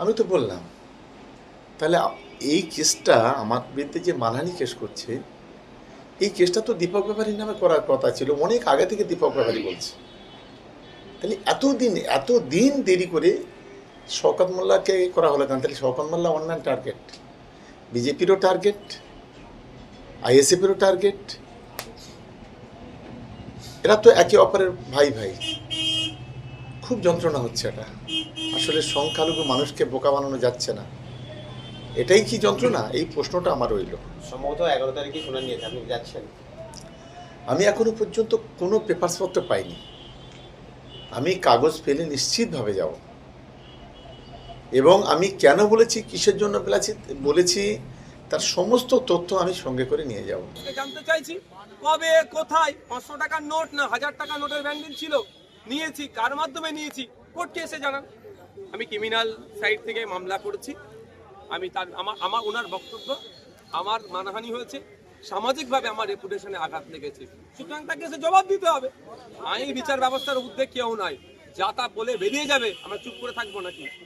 আমি তো বললাম, তাহলে এই কেসটা আমার বিরুদ্ধে যে মানহানি কেস করছে, এই কেসটা তো দীপক ব্যাপারীর নামে করার কথা ছিল, অনেক আগে থেকে দীপক ব্যাপারী বলছে। তাহলে এতদিন এত দিন দেরি করে শওকত মোল্লাকে করা হলো কেন? তাহলে শওকত মোল্লা অন্যান্য টার্গেট বিজেপিরও টার্গেট আইএসএফেরও টার্গেট এরা তো একে অপরের ভাই ভাই খুব যন্ত্রণা হচ্ছে এটা। আসলে সংখ্যালঘু মানুষকে বোকা বানানো যাচ্ছে না। এটাই কি যন্ত্রণা? এই প্রশ্নটা আমার রইল। সম্ভবত এগারো তারিখে শুনানি আছে আপনি যাচ্ছেন? আমি এখনও পর্যন্ত কোনো পেপারসপত্র পাইনি। আমি কাগজ পেলে নিশ্চিতভাবে যাব। এবং আমি কেন বলেছি কিসের জন্য বলেছি বলেছি তার সমস্ত তথ্য আমি সঙ্গে করে নিয়ে যাব। জানতে চাইছি কবে কোথায় পাঁচশো টাকার নোট না হাজার টাকা নোটের ব্যান্ডিল ছিল? নিয়েছি, কার মাধ্যমে নিয়েছি? কোর্টকে এসে জানান। আমি ক্রিমিনাল সাইড থেকে মামলা করেছি। আমি তার আমার আমার, ওনার বক্তব্য, আমার মানহানি হয়েছে। সামাজিকভাবে আমার রেপুটেশনে আঘাত লেগেছে। সুতরাং তাকে এসে জবাব দিতে হবে। আইন, বিচার ব্যবস্থার উদ্যোগ কেউ নাই। যা তা বলে বেরিয়ে যাবে, আমরা চুপ করে থাকব নাকি?